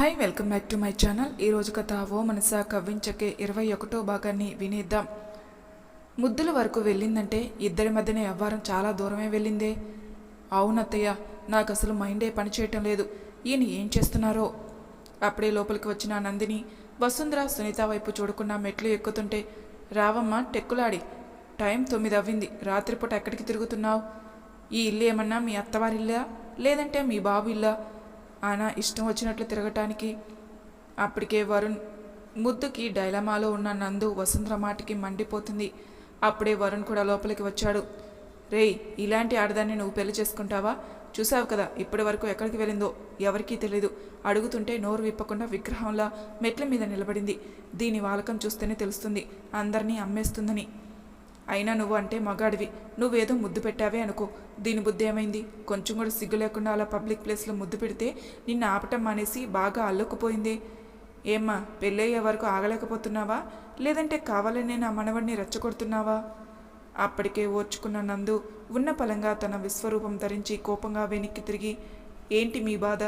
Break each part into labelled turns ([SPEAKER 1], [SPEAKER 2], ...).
[SPEAKER 1] Hi welcome back to my channel ఈరోజు కథ ఓ మనసా కవ్వించకే ఇరవై ఒకటో భాగాన్ని వినేద్దాం. ముద్దుల వరకు వెళ్ళిందంటే ఇద్దరి మధ్యనే వ్యవహారం చాలా దూరమే వెళ్ళిందే. అవునత్తయ్య నాకు అసలు మైండే పనిచేయటం లేదు. ఈయన ఏం చేస్తున్నారో? అప్పుడే లోపలికి వచ్చిన నందిని వసుంధర సునీత వైపు చూడకుండా మెట్లు ఎక్కుతుంటే రావమ్మ టెక్కులాడి టైం తొమ్మిది అవ్వింది. రాత్రిపూట ఎక్కడికి తిరుగుతున్నావు? ఈ ఇల్లు ఏమన్నా మీ అత్తవారిల్లా? లేదంటే మీ బాబు ఇల్లా? ఆయన ఇష్టం వచ్చినట్లు తిరగటానికి అప్పటికే వరుణ్ ముద్దుకి డైలమాలో ఉన్న నందు వసుంధర మాటికి మండిపోతుంది. అప్పుడే వరుణ్ కూడా లోపలికి వచ్చాడు. రేయ్ ఇలాంటి ఆడదాన్ని నువ్వు పెళ్ళి చేసుకుంటావా? చూసావు కదా ఇప్పటి వరకు ఎక్కడికి వెళ్ళిందో? ఎవరికీ తెలీదు. అడుగుతుంటే నోరు విప్పకుండా విగ్రహంలా మెట్ల మీద నిలబడింది. దీని వాలకం చూస్తేనే తెలుస్తుంది. అందరినీ అమ్మేస్తుందని. అయినా నువ్వు అంటే మగాడివి. నువ్వేదో ముద్దు పెట్టావే అనుకో. దీని బుద్ధి ఏమైంది? కొంచెం కూడా సిగ్గు లేకుండా అలా పబ్లిక్ ప్లేస్లో ముద్దు పెడితే నిన్ను ఆపటం మానేసి బాగా అల్లుకుపోయింది. ఏమ్మా పెళ్ళయ్యే వరకు ఆగలేకపోతున్నావా? లేదంటే కావాలనే నా మనవడిని రెచ్చగొడుతున్నావా? అప్పటికే ఓర్చుకున్న నందు ఉన్న పలంగా తన విశ్వరూపం ధరించి కోపంగా వెనక్కి తిరిగి ఏంటి మీ బాధ?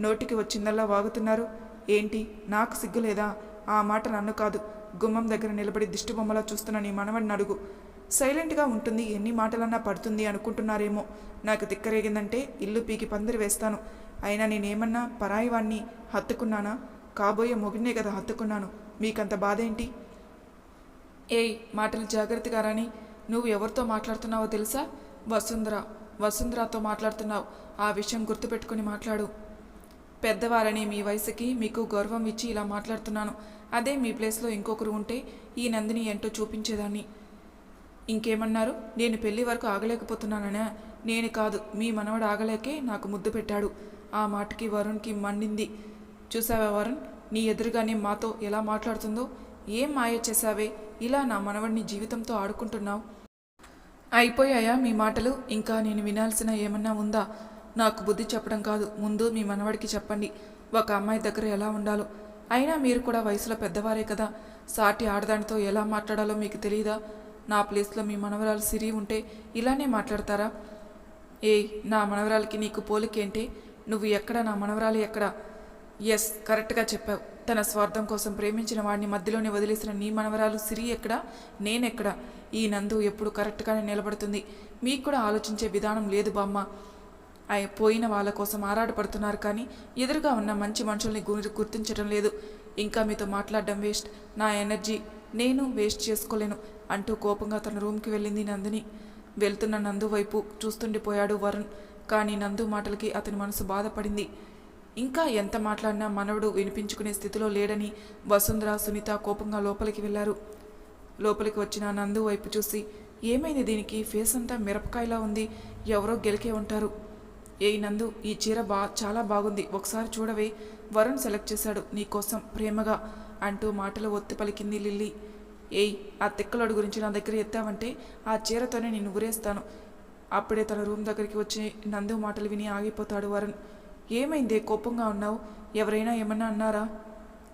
[SPEAKER 1] నోటికి వచ్చిందల్లా వాగుతున్నారు? ఏంటి? నాకు సిగ్గులేదా ఆ మాట నన్ను కాదు. గుమ్మం దగ్గర నిలబడి దిష్టిబొమ్మలా చూస్తున్న నీ మనవడిని అడుగు. సైలెంట్గా ఉంటుంది ఎన్ని మాటలన్నా పడుతుంది అనుకుంటున్నారేమో. నాకు తిక్కరేగిందంటే ఇల్లు పీకి పందిరి వేస్తాను. అయినా నేనేమన్నా పరాయి వాణ్ణి హత్తుకున్నానా? కాబోయే మొగినే కదా హత్తుకున్నాను. మీకంత బాధ ఏంటి ఏయ్ మాటలు జాగ్రత్తగా రాని నువ్వు ఎవరితో మాట్లాడుతున్నావో తెలుసా? వసుంధర వసుంధరతో మాట్లాడుతున్నావు. ఆ విషయం గుర్తుపెట్టుకుని మాట్లాడు. పెద్దవారని మీ వయసుకి మీకు గౌరవం ఇచ్చి ఇలా మాట్లాడుతున్నాను. అదే మీ ప్లేస్లో ఇంకొకరు ఉంటే ఈ నందిని ఏంటో చూపించేదాన్ని. ఇంకేమన్నారు? నేను పెళ్ళి వరకు ఆగలేకపోతున్నాననే నేను కాదు మీ మనవడు ఆగలేకే నాకు ముద్దు పెట్టాడు. ఆ మాటకి వరుణ్కి మండింది చూసావా వరుణ్? నీ ఎదురుగానే మాతో ఎలా మాట్లాడుతుందో? ఏం మాయ చేశావే? ఇలా నా మనవడిని జీవితంతో ఆడుకుంటున్నావు? అయిపోయాయా మీ మాటలు? ఇంకా నేను వినాల్సిన ఏమన్నా ఉందా? నాకు బుద్ధి చెప్పడం కాదు. ముందు మీ మనవడికి చెప్పండి. ఒక అమ్మాయి దగ్గర ఎలా ఉండాలో. అయినా మీరు కూడా వయసులో పెద్దవారే కదా. సాటి ఆడదానితో ఎలా మాట్లాడాలో మీకు తెలియదా నా ప్లేస్లో మీ మనవరాలు సిరి ఉంటే ఇలానే మాట్లాడతారా? ఏయ్ నా మనవరాలకి నీకు పోలికేంటి? నువ్వు ఎక్కడ? నా మనవరాలు ఎక్కడ? ఎస్ కరెక్ట్గా చెప్పావు. తన స్వార్థం కోసం ప్రేమించిన వాడిని మధ్యలోనే వదిలేసిన నీ మనవరాలు సిరి ఎక్కడ? నేనెక్కడ? ఈ నందు ఎప్పుడు కరెక్ట్గానే నిలబడుతుంది. మీకు కూడా ఆలోచించే విధానం లేదు బామ్మ. పోయిన వాళ్ళ కోసం ఆరాటపడుతున్నారు కానీ ఎదురుగా ఉన్న మంచి మనుషుల్ని గురి గుర్తించడం లేదు. ఇంకా మీతో మాట్లాడడం వేస్ట్. నా ఎనర్జీ నేను వేస్ట్ చేసుకోలేను అంటూ కోపంగా తన రూమ్కి వెళ్ళింది నందిని. వెళ్తున్న నందు వైపు చూస్తుండిపోయాడు వరుణ్. కానీ నందు మాటలకి అతని మనసు బాధపడింది. ఇంకా ఎంత మాట్లాడినా మనవడు వినిపించుకునే స్థితిలో లేడని వసుంధర సునీత కోపంగా లోపలికి వెళ్ళారు. లోపలికి వచ్చిన నందు వైపు చూసి ఏమైంది దీనికి? ఫేస్ అంతా మిరపకాయలా ఉంది. ఎవరో గెలికే ఉంటారు. ఏయ్ నందు ఈ చీర బా చాలా బాగుంది. ఒకసారి చూడవే. వరుణ్ సెలెక్ట్ చేశాడు. నీకోసం ప్రేమగా అంటూ మాటలు ఒత్తి పలికింది లిల్లీ. ఏయ్ ఆ తిక్కలోడు గురించి నా దగ్గర ఎత్తావంటే ఆ చీరతోనే నేను ఉరేస్తాను అప్పుడే తన రూమ్ దగ్గరికి వచ్చి నందు మాటలు విని ఆగిపోతాడు వరుణ్. ఏమైందే? కోపంగా ఉన్నావు? ఎవరైనా ఏమన్నా అన్నారా?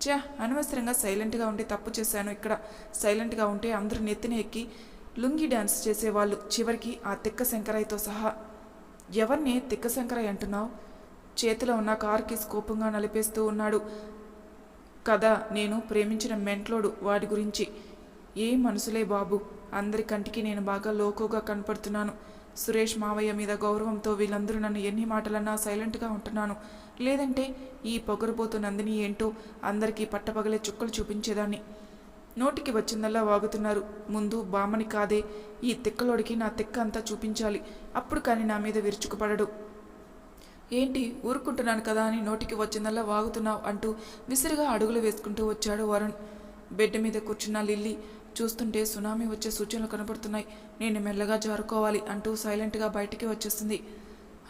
[SPEAKER 1] చా అనవసరంగా సైలెంట్గా ఉంటే తప్పు చేశాను ఇక్కడ. సైలెంట్గా ఉంటే అందరూ నెత్తిన ఎక్కి లుంగి డ్యాన్స్ చేసేవాళ్ళు. చివరికి ఆ తిక్క శంకరాయ్తో సహా ఎవరిని తిక్కశంకరయ్య అంటున్నావు? చేతిలో ఉన్న కార్కి కోపంగా నలిపేస్తూ ఉన్నాడు. కదా నేను ప్రేమించిన మెంట్లోడు వాడి గురించి. ఏ మనసులే బాబు అందరి కంటికి నేను బాగా లోకుగా కనపడుతున్నాను. సురేష్ మావయ్య మీద గౌరవంతో వీళ్ళందరూ నన్ను ఎన్ని మాటలన్నా సైలెంట్గా ఉంటున్నాను. లేదంటే ఈ పొగరుబోతు నందిని ఏంటో అందరికీ పట్టపగలే చుక్కలు చూపించేదాన్ని. నోటికి వచ్చిందల్లా వాగుతున్నారు. ముందు బామ్మని కాదే ఈ తిక్కలోడికి నా తిక్క అంతా చూపించాలి. అప్పుడు కానీ నా మీద విరుచుకుపడడు. ఏంటి ఊరుకుంటున్నాను కదా అని నోటికి వచ్చిందల్లా వాగుతున్నావు అంటూ విసిరిగా అడుగులు వేసుకుంటూ వచ్చాడు వరుణ్. బెడ్ మీద కూర్చున్న లిల్లీ చూస్తుంటే సునామీ వచ్చే సూచనలు కనబడుతున్నాయి నేను మెల్లగా జారుకోవాలి అంటూ సైలెంట్గా బయటికి వచ్చేస్తుంది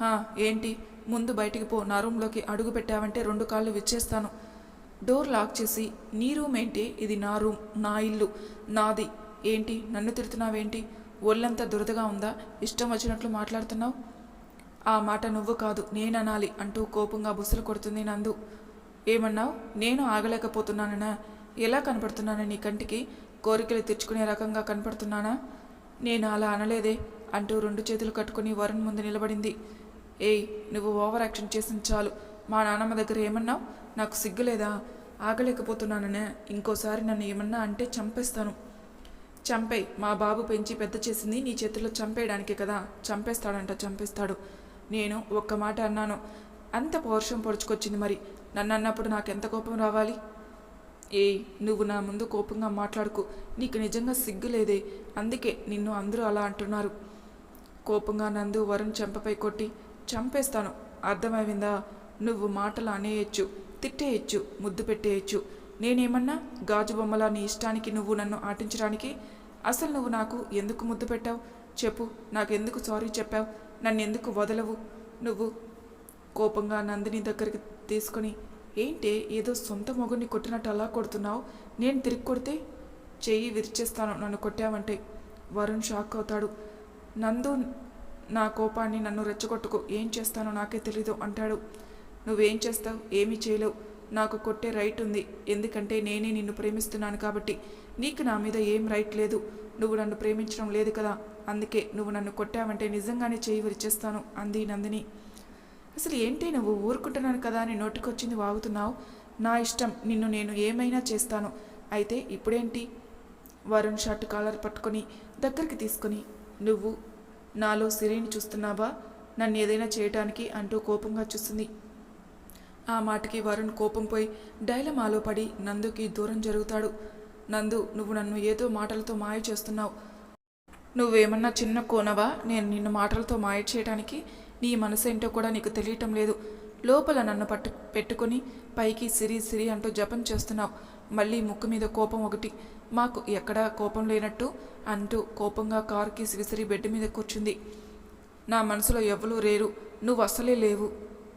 [SPEAKER 1] హా ఏంటి? ముందు బయటికి పో నా రూమ్లోకి అడుగు పెట్టావంటే రెండు కాళ్ళు విచ్చేస్తాను. డోర్ లాక్ చేసి నీ రూమ్ ఏంటి ఇది నా రూమ్ నా ఇల్లు నాది. ఏంటి? నన్ను తిడుతున్నావేంటి? ఒళ్ళంతా దురదగా ఉందా? ఇష్టం వచ్చినట్లు మాట్లాడుతున్నావు? ఆ మాట నువ్వు కాదు నేననాలి అంటూ కోపంగా బుసలు కొడుతుంది నందు. ఏమన్నావు? నేను ఆగలేకపోతున్నాననా? ఎలా కనపడుతున్నాను నీ కంటికి? కోరికలు తెచ్చుకునే రకంగా కనపడుతున్నానా? నేను అలా అనలేదే అంటూ రెండు చేతులు కట్టుకుని వరుణ్ ముందు నిలబడింది. ఏయ్ నువ్వు ఓవర్ యాక్షన్ చేసిన చాలు. మా నాన్నమ్మ దగ్గర ఏమన్నావు నాకు సిగ్గులేదా? ఆగలేకపోతున్నాననే ఇంకోసారి నన్ను ఏమన్నా అంటే చంపేస్తాను. చంపేయ్ మా బాబు పెంచి పెద్ద చేసింది నీ చేతిలో చంపేయడానికే కదా? చంపేస్తాడంట చంపేస్తాడు. నేను ఒక్క మాట అన్నాను. అంత పౌరుషం పొడుచుకొచ్చింది మరి. నన్ను అన్నప్పుడు నాకెంత కోపం రావాలి? ఏయ్ నువ్వు నా ముందు కోపంగా మాట్లాడుకు. నీకు నిజంగా సిగ్గు లేదే అందుకే నిన్ను అందరూ అలా అంటున్నారు. కోపంగా నందు వరుణ్ చెంపపై కొట్టి చంపేస్తాను. అర్థమైందా? నువ్వు మాటలు అనేయచ్చు తిట్టేయచ్చు ముద్దు పెట్టేయచ్చు. నేనేమన్నా గాజు బొమ్మలా నీ ఇష్టానికి నువ్వు నన్ను ఆటించడానికి? అసలు నువ్వు నాకు ఎందుకు ముద్దు పెట్టావు? చెప్పు నాకెందుకు సారీ చెప్పావు? నన్ను ఎందుకు వదలవు? నువ్వు కోపంగా నందిని దగ్గరికి తీసుకొని ఏంటే ఏదో సొంత మొగుడిని కొట్టినట్టు అలా కొడుతున్నావు? నేను తిరిగి కొడితే చెయ్యి విరిచేస్తాను నన్ను కొట్టావంటే. వరుణ్ షాక్ అవుతాడు. నందు నా కోపాన్ని నన్ను రెచ్చగొట్టుకు. ఏం చేస్తానో నాకే తెలీదు అంటాడు. నువ్వేం చేస్తావు? ఏమీ చేయలేవు. నాకు కొట్టే రైట్ ఉంది. ఎందుకంటే నేనే నిన్ను ప్రేమిస్తున్నాను కాబట్టి నీకు నా మీద ఏం రైట్ లేదు. నువ్వు నన్ను ప్రేమించడం లేదు కదా. అందుకే నువ్వు నన్ను కొట్టావంటే నిజంగానే చేయి విరిచేస్తాను అంది నందిని. అసలు ఏంటి నువ్వు ఊరుకుంటున్నాను కదా అని నోటికొచ్చింది వాగుతున్నావు? నా ఇష్టం. నిన్ను నేను ఏమైనా చేస్తాను. అయితే ఇప్పుడేంటి? వరుణ్ షర్ట్ కాలర్ పట్టుకొని దగ్గరికి తీసుకొని నువ్వు నాలో సిరిని చూస్తున్నావా? నన్ను ఏదైనా చేయటానికి అంటూ కోపంగా చూస్తుంది ఆ మాటకి వరుణ్ కోపం పోయి డైలమాలో పడి నందుకి దూరం జరుగుతాడు. నందు నువ్వు నన్ను ఏదో మాటలతో మాయ చేస్తున్నావు. నువ్వేమన్నా చిన్న కోనవా? నేను నిన్ను మాటలతో మాయ చేయడానికి నీ మనసు ఏంటో కూడా నీకు తెలియటం లేదు. లోపల నన్ను పట్టు పెట్టుకొని పైకి సిరి సిరి అంటూ జపం చేస్తున్నావు. మళ్ళీ ముక్కు మీద కోపం ఒకటి మాకు ఎక్కడా కోపం లేనట్టు అంటూ కోపంగా కారుకి సిరిసిరి బెడ్ మీద కూర్చుంది. నా మనసులో ఎవ్వరూ రేరు నువ్వు అసలే లేవు.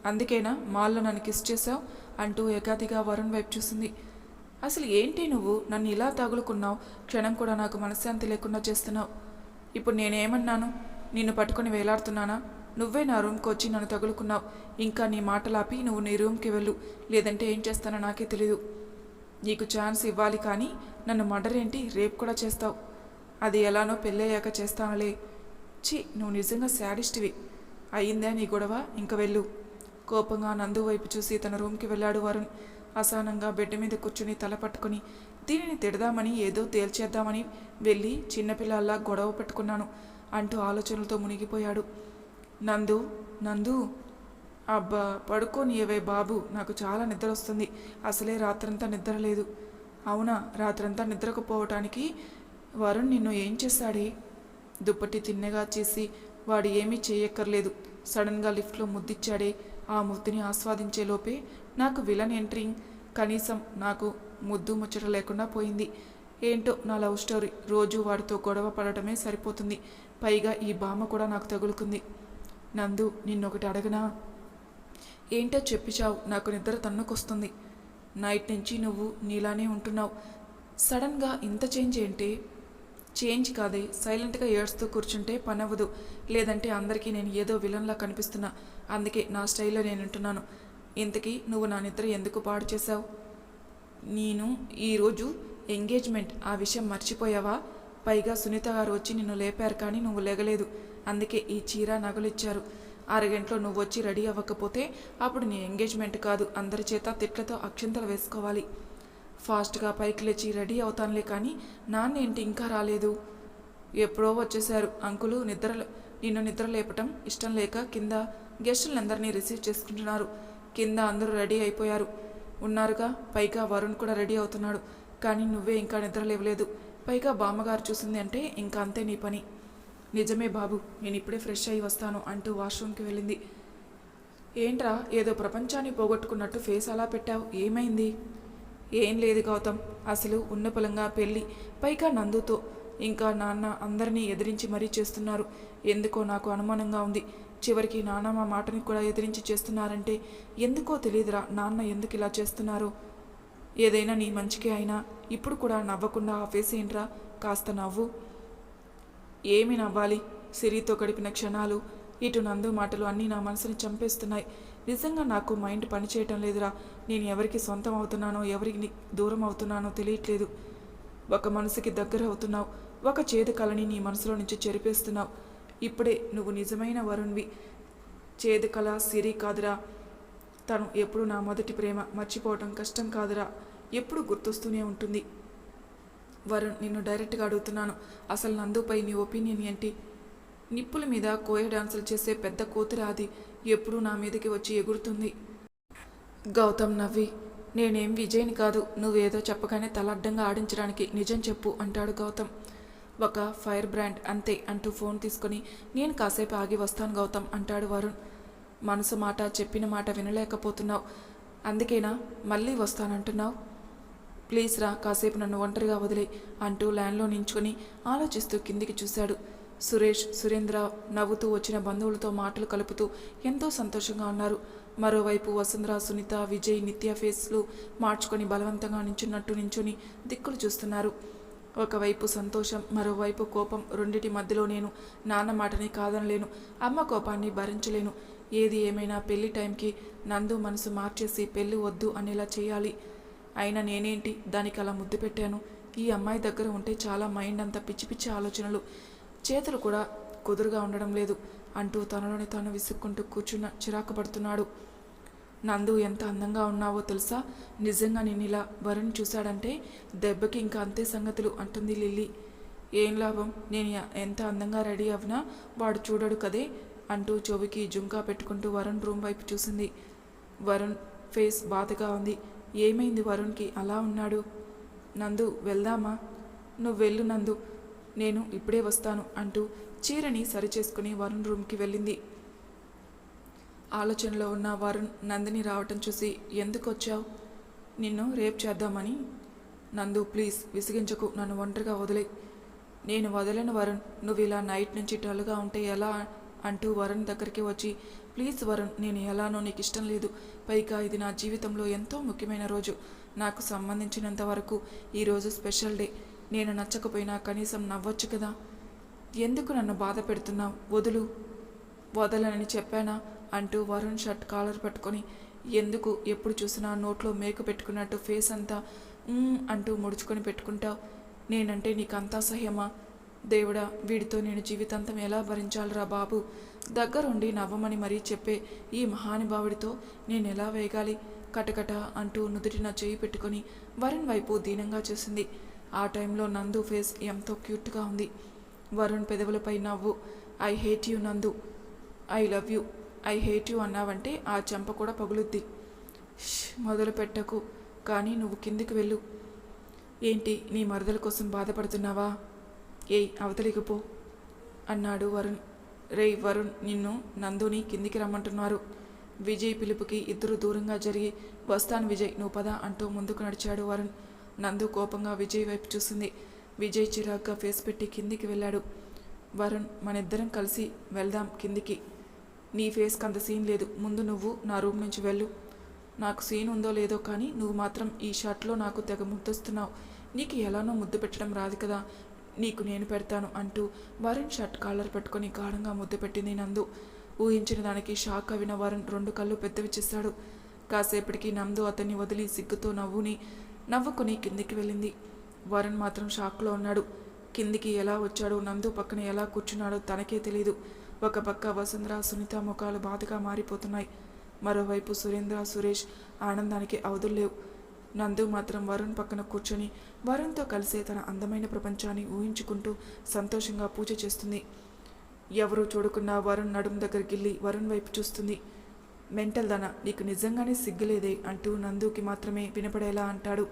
[SPEAKER 1] అందుకేనా మాల్లో నన్ను కిస్ చేశావు? అంటూ ఏకాదిగా వరుణ్ వైపు చూసింది. అసలు ఏంటి నువ్వు? నన్ను ఇలా తగులుకున్నావు? క్షణం కూడా నాకు మనశ్శాంతి లేకుండా చేస్తున్నావు. ఇప్పుడు నేనేమన్నాను? నిన్ను పట్టుకొని వేలాడుతున్నానా? నువ్వే నా రూమ్కి వచ్చి నన్ను తగులుకున్నావు. ఇంకా నీ మాటలాపి నువ్వు నీ రూమ్కి వెళ్ళు. లేదంటే ఏం చేస్తానో నాకే తెలీదు. నీకు ఛాన్స్ ఇవ్వాలి కానీ నన్ను మర్డర్ ఏంటి రేపు కూడా చేస్తావు. అది ఎలానో పెళ్ళయ్యాక చేస్తానులే. ఛీ నువ్వు నిజంగా శాడిస్ట్వి. అయ్యిందా నీ గొడవ? ఇంక వెళ్ళు. కోపంగా నందు వైపు చూసి తన రూమ్కి వెళ్ళాడు వరుణ్. అసహనంగా బెడ్ మీద కూర్చుని తల పట్టుకుని దీనిని తిడదామని ఏదో తేల్చేద్దామని వెళ్ళి చిన్నపిల్లల్లా గొడవ పెట్టుకున్నాను అంటూ ఆలోచనలతో మునిగిపోయాడు. నందు నందు అబ్బా పడుకోని ఏవే బాబు నాకు చాలా నిద్ర వస్తుంది అసలే రాత్రంతా నిద్ర లేదు. అవునా రాత్రంతా నిద్రకపోవటానికి వరుణ్ నిన్ను ఏం చేశాడే? దుప్పటి తిన్నగా చేసి వాడు ఏమీ చేయక్కర్లేదు. సడన్గా లిఫ్ట్లో ముద్దిచ్చాడే. ఆ ముద్దుని ఆస్వాదించే లోపే నాకు విలన్ ఎంట్రింగ్ కనీసం నాకు ముద్దు ముచ్చట లేకుండా పోయింది. ఏంటో నా లవ్ స్టోరీ రోజు వాడితో గొడవ పడటమే సరిపోతుంది. పైగా ఈ బామ్మ కూడా నాకు తగులుకుంది. నందు నిన్నొకటి అడగనా? ఏంటో చెప్పిచావు నాకు నిద్ర తన్నుకొస్తుంది. నైట్ నుంచి నువ్వు నీలానే ఉంటున్నావు. సడన్గా ఇంత చేంజ్ ఏంటి? చేంజ్ కాదే సైలెంట్గా ఏడుస్తూ కూర్చుంటే పని అవ్వదు లేదంటే అందరికీ నేను ఏదో విలన్లా కనిపిస్తున్నా. అందుకే నా స్టైల్లో నేను ఉంటున్నాను ఇంతకీ నువ్వు నా నిద్ర ఎందుకు పాడు చేశావు? నేను ఈరోజు ఎంగేజ్మెంట్ ఆ విషయం మర్చిపోయావా? పైగా సునీత గారు వచ్చి నిన్ను లేపారు కానీ నువ్వు లేగలేదు. అందుకే ఈ చీర నగలు ఇచ్చారు అరగంటలో నువ్వు వచ్చి రెడీ అవ్వకపోతే అప్పుడు నీ ఎంగేజ్మెంట్ కాదు. అందరి చేత తిట్లతో అక్షింతలు వేసుకోవాలి. ఫాస్ట్గా పైకి లేచి రెడీ అవుతానులే కానీ నాన్న ఏంటి ఇంకా రాలేదు? ఎప్పుడో వచ్చేశారు అంకులు నిద్రలో నిన్ను నిద్ర లేపటం ఇష్టం లేక కింద గెస్టులందరినీ రిసీవ్ చేసుకుంటున్నారు. కింద అందరూ రెడీ అయిపోయారు. ఉన్నారుగా పైగా వరుణ్ కూడా రెడీ అవుతున్నాడు. కానీ నువ్వే ఇంకా నిద్ర లేవలేదు. పైగా బామ్మగారు చూసింది అంటే ఇంకా అంతే నీ పని. నిజమే బాబు నేను ఇప్పుడే ఫ్రెష్ అయ్యి వస్తాను అంటూ వాష్రూమ్కి వెళ్ళింది. ఏంట్రా ఏదో ప్రపంచాన్ని పోగొట్టుకున్నట్టు ఫేస్ అలా పెట్టావు. ఏమైంది? ఏం లేదు గౌతమ్. అసలు ఉన్న పొలంగా పెళ్ళి. పైగా నందుతో. ఇంకా నాన్న అందరినీ ఎదిరించి మరీ చేస్తున్నారు. ఎందుకో నాకు అనుమానంగా ఉంది. చివరికి నాన్న మా మాటని కూడా ఎదిరించి చేస్తున్నారంటే ఎందుకో తెలియదురా నాన్న ఎందుకు ఇలా చేస్తున్నారు? ఏదైనా నీ మంచికే అయినా ఇప్పుడు కూడా నవ్వకుండా ఆ ఫేస్ ఏంట్రా కాస్త నవ్వు. ఏమి నవ్వాలి? సిరితో గడిపిన క్షణాలు ఇటు నందు మాటలు అన్నీ నా మనసుని చంపేస్తున్నాయి. నిజంగా నాకు మైండ్ పనిచేయటం లేదురా. నేను ఎవరికి సొంతం అవుతున్నానో ఎవరికి దూరం అవుతున్నానో తెలియట్లేదు. ఒక మనసుకి దగ్గర అవుతున్నావు. ఒక చేదు కళని నీ మనసులో నుంచి చెరిపేస్తున్నావు. ఇప్పుడే నువ్వు నిజమైన వరుణ్వి. చేదు కళ సిరి కాదురా. తను ఎప్పుడు నా మొదటి ప్రేమ మర్చిపోవటం కష్టం కాదురా. ఎప్పుడు గుర్తొస్తూనే ఉంటుంది. వరుణ్ నిన్ను డైరెక్ట్గా అడుగుతున్నాను. అసలు నందుపై నీ ఒపీనియన్ ఏంటి? నిప్పుల మీద కోయ డాన్సులు చేసే పెద్ద కూతురు అది. ఎప్పుడూ నా మీదకి వచ్చి ఎగురుతుంది. గౌతమ్ నవ్వి నేనేం విజయ్ని కాదు. నువ్వేదో చెప్పగానే తలడ్డంగా ఆడించడానికి నిజం చెప్పు అంటాడు గౌతమ్. ఒక ఫైర్ బ్రాండ్ అంతే అంటూ ఫోన్ తీసుకొని నేను కాసేపు ఆగి వస్తాను గౌతమ్ అంటాడు వరుణ్. మనసు మాట చెప్పిన మాట వినలేకపోతున్నావు. అందుకేనా మళ్ళీ వస్తానంటున్నావు? ప్లీజ్ రా కాసేపు నన్ను ఒంటరిగా వదిలే అంటూ ల్యాండ్లో నించుని ఆలోచిస్తూ కిందికి చూశాడు. సురేష్ సురేంద్ర నవ్వుతూ వచ్చిన బంధువులతో మాటలు కలుపుతూ ఎంతో సంతోషంగా ఉన్నారు. మరోవైపు వసుంధర సునీత విజయ్ నిత్య ఫేస్లు మార్చుకొని బలవంతంగా నించున్నట్టు నించుని దిక్కులు చూస్తున్నారు. ఒకవైపు సంతోషం మరోవైపు కోపం. రెండిటి మధ్యలో నేను నాన్న మాటని కాదనలేను అమ్మ కోపాన్ని భరించలేను. ఏది ఏమైనా పెళ్ళి టైంకి నందు మనసు మార్చేసి పెళ్ళి వద్దు అనేలా చేయాలి. అయినా నేనేంటి? దానికి అలా ముద్దు పెట్టాను. ఈ అమ్మాయి దగ్గర ఉంటే చాలా మైండ్ అంతా పిచ్చి పిచ్చి ఆలోచనలు. చేతులు కూడా కుదురుగా ఉండడం లేదు అంటూ తనలోని తాను విసుక్కుంటూ కూర్చున్న చిరాకు పడుతున్నాడు. నందు ఎంత అందంగా ఉన్నావో తెలుసా? నిజంగా నేను ఇలా వరుణ్ చూశాడంటే దెబ్బకి ఇంకా అంతే సంగతులు అంటుంది లిల్లీ. ఏం లాభం? నేను ఎంత అందంగా రెడీ అవ్వనా వాడు చూడడు కదే? అంటూ చెవికి జుంకా పెట్టుకుంటూ వరుణ్ రూమ్ వైపు చూసింది. వరుణ్ ఫేస్ బాధగా ఉంది. ఏమైంది వరుణ్కి? అలా ఉన్నాడు. నందు వెళ్దామా? నువ్వు వెళ్ళు నందు. నేను ఇప్పుడే వస్తాను అంటూ చీరని సరిచేసుకుని వరుణ్ రూమ్కి వెళ్ళింది. ఆలోచనలో ఉన్న వరుణ్ నందిని రావటం చూసి ఎందుకు వచ్చావు నిన్ను రేప్ చేద్దామని. నందు ప్లీజ్ విసిగించకు నన్ను ఒంటరిగా వదిలే. నేను వదలను వరుణ్ నువ్వు ఇలా నైట్ నుంచి డల్గా ఉంటే ఎలా? అంటూ వరుణ్ దగ్గరికి వచ్చి ప్లీజ్ వరుణ్ నేను ఎలానో నీకు ఇష్టం లేదు. పైగా ఇది నా జీవితంలో ఎంతో ముఖ్యమైన రోజు. నాకు సంబంధించినంత వరకు ఈరోజు స్పెషల్ డే. నేను నచ్చకపోయినా కనీసం నవ్వచ్చు కదా? ఎందుకు నన్ను బాధ పెడుతున్నావు? వదులు. వదలనని చెప్పానా? అంటూ వరుణ్ షర్ట్ కాలర్ పట్టుకొని ఎందుకు? ఎప్పుడు చూసినా నోట్లో మేకు పెట్టుకున్నట్టు ఫేస్ అంతా అంటూ ముడుచుకొని పెట్టుకుంటావు నేనంటే నీకు సహ్యమా? దేవుడా వీడితో నేను జీవితాంతం ఎలా భరించాలిరా బాబు? దగ్గరుండి నవ్వమని మరీ చెప్పే ఈ మహానుభావుడితో నేను ఎలా వేగాలి? కటకట అంటూ నుదుటిన చేయి పెట్టుకొని వరుణ్ వైపు దీనంగా చూసింది. ఆ టైంలో నందు ఫేస్ ఎంతో క్యూట్గా ఉంది. వరుణ్ పెదవులపై నవ్వు. I hate you Nandu. I love you. I hate you అన్నావంటే ఆ చెంప కూడా పగులుద్ది. మొదలు పెట్టకు. కానీ నువ్వు కిందికి వెళ్ళు. ఏంటి నీ మరదల కోసం బాధపడుతున్నావా? ఏయ్ అవతలికి పో అన్నాడు వరుణ్. రేయ్ వరుణ్ నిన్ను నందుని కిందికి రమ్మంటున్నారు. విజయ్ పిలుపుకి ఇద్దరు దూరంగా జరిగి వస్తాను విజయ్ నువ్వు పద అంటూ ముందుకు నడిచాడు వరుణ్. నందు కోపంగా విజయ్ వైపు చూసింది. విజయ్ చిరాగ్గా ఫేస్ పెట్టి కిందికి వెళ్ళాడు. వరుణ్ మనిద్దరం కలిసి వెళ్దాం కిందికి. నీ ఫేస్కి అంత సీన్ లేదు. ముందు నువ్వు నా రూమ్ నుంచి వెళ్ళు. నాకు సీన్ ఉందో లేదో కానీ నువ్వు మాత్రం ఈ షర్ట్లో నాకు తెగ ముద్దొస్తున్నావు. నీకు ఎలానో ముద్దు పెట్టడం రాదు కదా. నీకు నేను పెడతాను అంటూ వరుణ్ షర్ట్ కాలర్ పట్టుకొని గాఢంగా ముద్దు పెట్టింది నందు. ఊహించిన దానికి షాక్ అవిన వరుణ్ రెండు కళ్ళు పెద్దవి చేశాడు. కాసేపటికి నందు అతన్ని వదిలి సిగ్గుతో నవ్వుని నవ్వుకుని కిందికి వెళ్ళింది. వరుణ్ మాత్రం షాక్లో ఉన్నాడు. కిందికి ఎలా వచ్చాడో నందు పక్కన ఎలా కూర్చున్నాడో తనకే తెలియదు ఒక పక్క వసుంధర సునీత ముఖాలు బాధగా మారిపోతున్నాయి. మరోవైపు సురేంద్ర సురేష్ ఆనందానికి అవధుల్లేవు నందు మాత్రం వరుణ్ పక్కన కూర్చొని వరుణ్తో కలిసే తన అందమైన ప్రపంచాన్ని ఊహించుకుంటూ సంతోషంగా పూజ చేస్తుంది. ఎవరూ చూడకుండా వరుణ్ నడుం దగ్గర గిల్లి వరుణ్ వైపు చూస్తుంది. మెంటల్ దన నీకు నిజంగానే సిగ్గులేదే అంటూ నందుకి మాత్రమే వినపడేలా అంటాడు.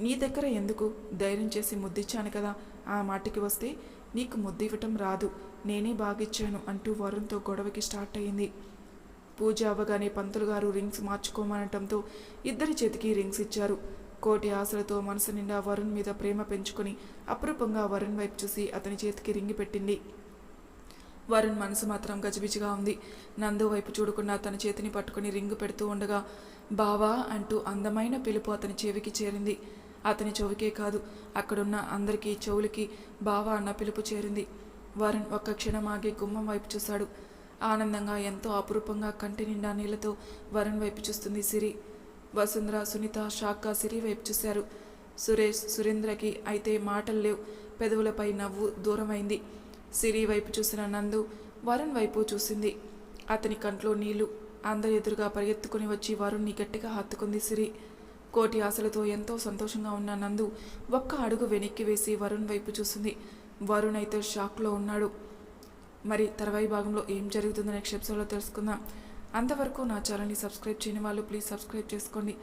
[SPEAKER 1] నీ దగ్గర ఎందుకు ధైర్యం చేసి ముద్దిచ్చాను కదా? ఆ మాటకి వస్తే నీకు ముద్దు ఇవ్వటం రాదు. నేనే బాగిచ్చాను అంటూ వరుణ్తో గొడవకి స్టార్ట్ అయింది. పూజ అవ్వగానే పంతులు గారు రింగ్స్ మార్చుకోమనటంతో ఇద్దరి చేతికి రింగ్స్ ఇచ్చారు. కోటి ఆశలతో మనసు నిండా వరుణ్ మీద ప్రేమ పెంచుకొని అపురూపంగా వరుణ్ వైపు చూసి అతని చేతికి రింగి పెట్టింది. వరుణ్ మనసు మాత్రం గజిబిజిగా ఉంది. నందు వైపు చూడకుండా తన చేతిని పట్టుకుని రింగు పెడుతూ ఉండగా బావా అంటూ అందమైన పిలుపు అతని చెవికి చేరింది. అతని చెవికే కాదు అక్కడున్న అందరికీ చెవులకి బావా అన్న పిలుపు చేరింది. వరుణ్ ఒక్క క్షణం ఆగి గుమ్మం వైపు చూశాడు. ఆనందంగా ఎంతో అపురూపంగా కంటి నిండా నీళ్ళతో వరుణ్ వైపు చూస్తుంది సిరి. వసుంధర సునీత షాక్గా సిరి వైపు చూశారు. సురేష్ సురేంద్రకి అయితే మాటలు లేవు. పెదవులపై నవ్వు దూరమైంది. సిరి వైపు చూసిన నందు వరుణ్ వైపు చూసింది. అతని కంట్లో నీళ్ళు అందరి ఎదురుగా పరిగెత్తుకుని వచ్చి వరుణ్ణి గట్టిగా హత్తుకుంది సిరి. కోటి ఆశలతో ఎంతో సంతోషంగా ఉన్న నందు ఒక్క అడుగు వెనక్కి వేసి వరుణ్ వైపు చూసింది. వరుణ్ అయితే షాక్లో ఉన్నాడు. మరి తర్వాయి భాగంలో ఏం జరుగుతుందో నెక్స్ట్ ఎపిసోడ్లో తెలుసుకుందాం. అంతవరకు నా ఛానల్ని సబ్స్క్రైబ్ చేయని వాళ్ళు ప్లీజ్ సబ్స్క్రైబ్ చేసుకోండి.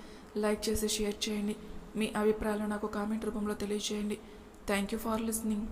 [SPEAKER 1] లైక్ చేసి షేర్ చేయండి. మీ అభిప్రాయాలు నాకు కామెంట్ రూపంలో తెలియజేయండి. Thank you for listening.